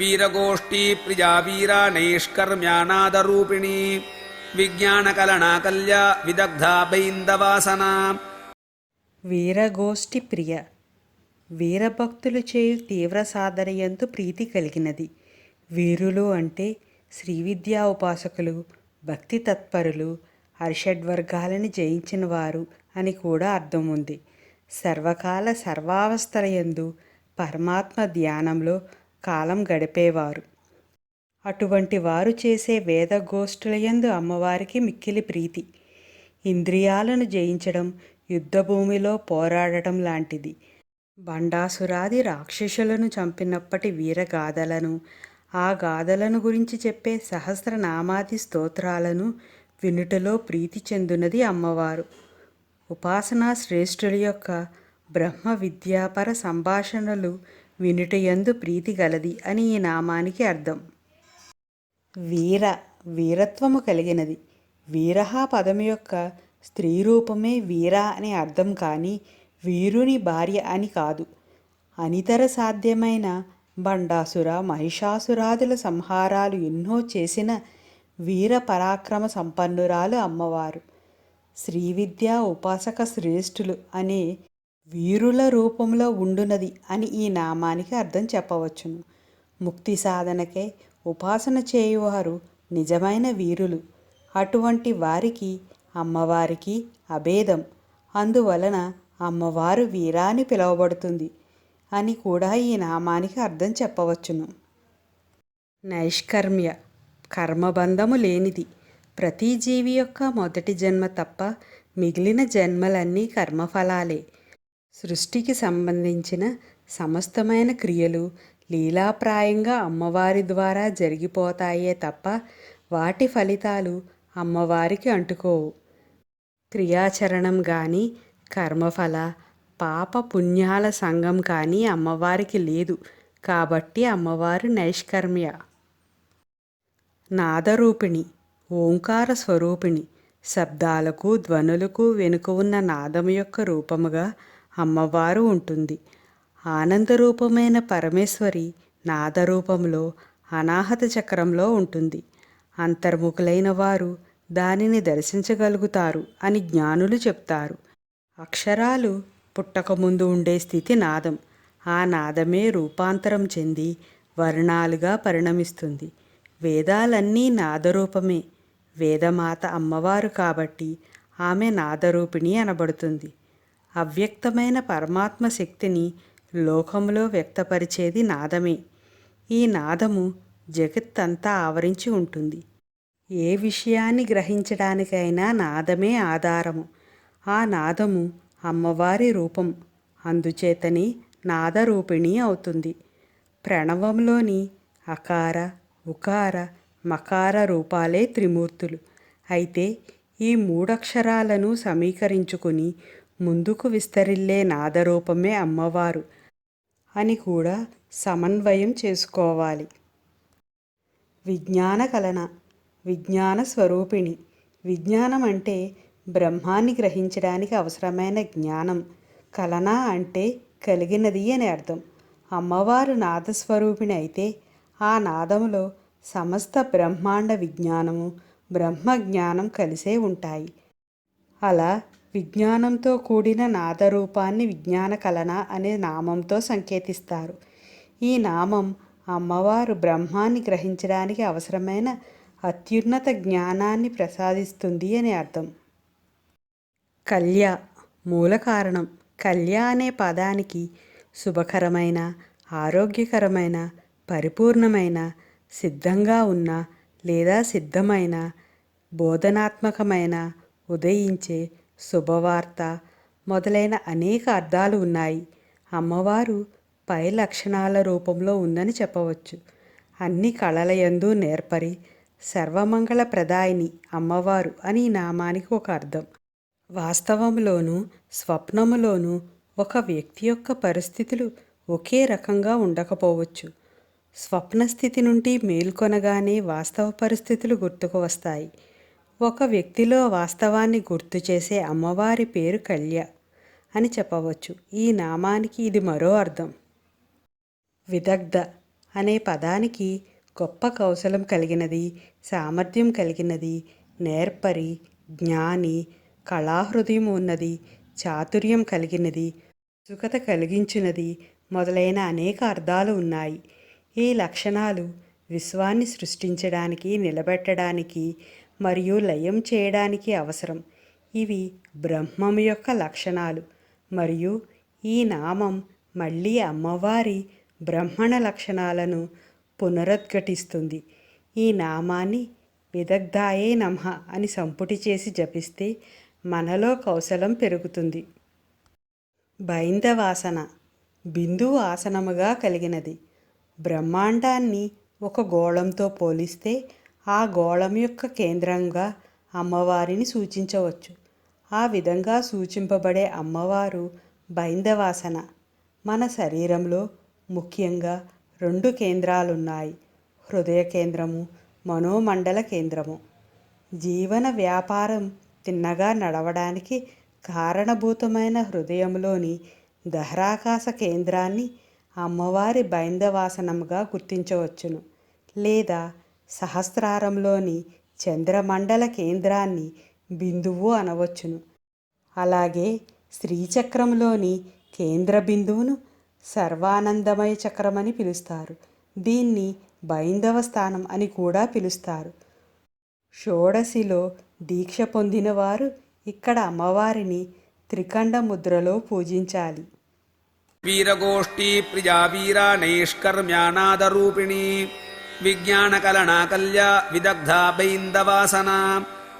వీరగోష్ఠీ ప్రియా వీరా నైష్కర్మ్యానాదరూపిణి విజ్ఞానకలనా కల్యా విదగ్ధా వీరగోష్ఠి ప్రియ వీరభక్తులు చేయు తీవ్ర సాధనయందు ప్రీతి కలిగినది. వీరులు అంటే శ్రీవిద్యా ఉపాసకులు భక్తి తత్పరులు హర్షడ్వర్గాలను జయించిన వారు అని కూడా అర్థం ఉంది. సర్వకాల సర్వావస్థలయందు పరమాత్మ ధ్యానంలో కాలం గడిపేవారు. అటువంటి వారు చేసే వేదగోష్ఠులయందు అమ్మవారికి మిక్కిలి ప్రీతి. ఇంద్రియాలను జయించడం యుద్ధభూమిలో పోరాడటం లాంటిది. బండాసురాది రాక్షసులను చంపినప్పటి వీరగాథలను ఆ గాథలను గురించి చెప్పే సహస్రనామాది స్తోత్రాలను వినుటలో ప్రీతి చెందునది అమ్మవారు. ఉపాసనా శ్రేష్ఠుల యొక్క బ్రహ్మ విద్యాపర సంభాషణలు వినుటయందు ప్రీతి గలది అని ఈ నామానికి అర్థం. వీర వీరత్వము కలిగినది. వీరహ పదం యొక్క స్త్రీ రూపమే వీర అనే అర్థం కానీ వీరుని భార్య అని కాదు. అనితర సాధ్యమైన బండాసుర మహిషాసురాదుల సంహారాలు ఎన్నో చేసిన వీర పరాక్రమ సంపన్నురాలు అమ్మవారు. శ్రీవిద్యా ఉపాసక శ్రేష్ఠులు అనే వీరుల రూపంలో ఉండునది అని ఈ నామానికి అర్థం చెప్పవచ్చును. ముక్తి సాధనకే ఉపాసన చేయువారు నిజమైన వీరులు. అటువంటి వారికి అమ్మవారికి అభేదం. అందువలన అమ్మవారు వీరాని పిలువబడుతుంది అని కూడా ఈ నామానికి అర్థం చెప్పవచ్చును. నైష్కర్మ్య కర్మబంధము లేనిది. ప్రతి జీవి యొక్క మొదటి జన్మ తప్ప మిగిలిన జన్మలన్నీ కర్మఫలాలే. సృష్టికి సంబంధించిన సమస్తమైన క్రియలు లీలాప్రాయంగా అమ్మవారి ద్వారా జరిగిపోతాయే తప్ప వాటి ఫలితాలు అమ్మవారికి అంటుకోవు. క్రియాచరణం కానీ కర్మఫల పాప పుణ్యాల సంఘం కానీ అమ్మవారికి లేదు. కాబట్టి అమ్మవారు నైష్కర్మ్య. నాదరూపిణి ఓంకార స్వరూపిణి. శబ్దాలకు ధ్వనులకు వెనుక ఉన్న నాదం యొక్క రూపముగా అమ్మవారు ఉంటుంది. ఆనందరూపమైన పరమేశ్వరి నాదరూపంలో అనాహత చక్రంలో ఉంటుంది. అంతర్ముఖులైన వారు దానిని దర్శించగలుగుతారు అని జ్ఞానులు చెప్తారు. అక్షరాలు పుట్టకముందు ఉండే స్థితి నాదం. ఆ నాదమే రూపాంతరం చెంది వర్ణాలుగా పరిణమిస్తుంది. వేదాలన్నీ నాదరూపమే. వేదమాత అమ్మవారు కాబట్టి ఆమె నాదరూపిణి అనబడుతుంది. అవ్యక్తమైన పరమాత్మ శక్తిని లోకంలో వ్యక్తపరిచేది నాదమే. ఈ నాదము జగత్తంతా ఆవరించి ఉంటుంది. ఏ విషయాన్ని గ్రహించడానికైనా నాదమే ఆధారము. ఆ నాదము అమ్మవారి రూపం. అందుచేతనే నాదరూపిణి అవుతుంది. ప్రణవంలోని అకార ఉకార మకార రూపాలే త్రిమూర్తులు. అయితే ఈ మూడక్షరాలను సమీకరించుకుని ముందుకు విస్తరిల్లే నాదరూపమే అమ్మవారు అని కూడా సమన్వయం చేసుకోవాలి. విజ్ఞాన కలన విజ్ఞాన స్వరూపిణి విజ్ఞానం అంటే బ్రహ్మాన్ని గ్రహించడానికి అవసరమైన జ్ఞానం. కలన అంటే కలిగినది అని అర్థం. అమ్మవారు నాదస్వరూపిణి అయితే ఆ నాదములో సమస్త బ్రహ్మాండ విజ్ఞానము బ్రహ్మ జ్ఞానం కలిసే ఉంటాయి. అలా విజ్ఞానంతో కూడిన నాదరూపాన్ని విజ్ఞాన కలన అనే నామంతో సంకేతిస్తారు. ఈ నామం అమ్మవారు బ్రహ్మాన్ని గ్రహించడానికి అవసరమైన అత్యున్నత జ్ఞానాన్ని ప్రసాదిస్తుంది అని అర్థం. కళ్య మూల కారణం. కళ్య అనే పదానికి శుభకరమైన ఆరోగ్యకరమైన పరిపూర్ణమైన సిద్ధంగా ఉన్న లేదా సిద్ధమైన బోధనాత్మకమైన ఉదయించే శుభవార్త మొదలైన అనేక అర్థాలు ఉన్నాయి. అమ్మవారు పై లక్షణాల రూపంలో ఉందని చెప్పవచ్చు. అన్ని కళలయందు నేర్పరి సర్వమంగళ ప్రదాయిని అమ్మవారు అని నామానికి ఒక అర్థం. వాస్తవంలోనూ స్వప్నములోనూ ఒక వ్యక్తి యొక్క పరిస్థితులు ఒకే రకంగా ఉండకపోవచ్చు. స్వప్న స్థితి నుండి మేల్కొనగానే వాస్తవ పరిస్థితులు గుర్తుకు వస్తాయి. ఒక వ్యక్తిలో వాస్తవాన్ని గుర్తు చేసే అమ్మవారి పేరు కళ్య అని చెప్పవచ్చు. ఈ నామానికి ఇది మరో అర్థం. విదగ్ధ అనే పదానికి గొప్ప కౌశలం కలిగినది సామర్థ్యం కలిగినది నేర్పరి జ్ఞాని కళాహృదయం ఉన్నది చాతుర్యం కలిగినది సుఖత కలిగించినది మొదలైన అనేక అర్థాలు ఉన్నాయి. ఈ లక్షణాలు విశ్వాన్ని సృష్టించడానికి నిలబెట్టడానికి మరియు లయం చేయడానికి అవసరం. ఇవి బ్రహ్మం యొక్క లక్షణాలు. మరియు ఈ నామం మళ్ళీ అమ్మవారి బ్రహ్మణ లక్షణాలను పునరుద్ఘటిస్తుంది. ఈ నామాన్ని విదగ్ధాయే నమః అని సంపుటి చేసి జపిస్తే మనలో కౌశలం పెరుగుతుంది. బైందవాసన బిందువు ఆసనముగా కలిగినది. బ్రహ్మాండాన్ని ఒక గోళంతో పోలిస్తే ఆ గోళం యొక్క కేంద్రంగా అమ్మవారిని సూచించవచ్చు. ఆ విధంగా సూచింపబడే అమ్మవారు బైందవాసన. మన శరీరంలో ముఖ్యంగా రెండు కేంద్రాలున్నాయి. హృదయ కేంద్రము మనోమండల కేంద్రము. జీవన వ్యాపారం తిన్నగా నడవడానికి కారణభూతమైన హృదయంలోని దహరాకాశ కేంద్రాన్ని అమ్మవారి బైందవాసనంగా గుర్తించవచ్చును. లేదా సహస్రారంలోని చంద్రమండల కేంద్రాన్ని బిందువు అనవచ్చును. అలాగే శ్రీచక్రంలోని కేంద్ర బిందువును సర్వానందమయ చక్రమని పిలుస్తారు. దీన్ని బైందవ స్థానం అని కూడా పిలుస్తారు. షోడశిలో దీక్ష పొందినవారు ఇక్కడ అమ్మవారిని త్రికండ ముద్రలో పూజించాలి. వీరగోష్ఠీ ప్రియా వీరా నైష్కర్మ్యానాదరూపిణి. विज्ञानकलणाकल्या विदग्धा बैन्दवासना।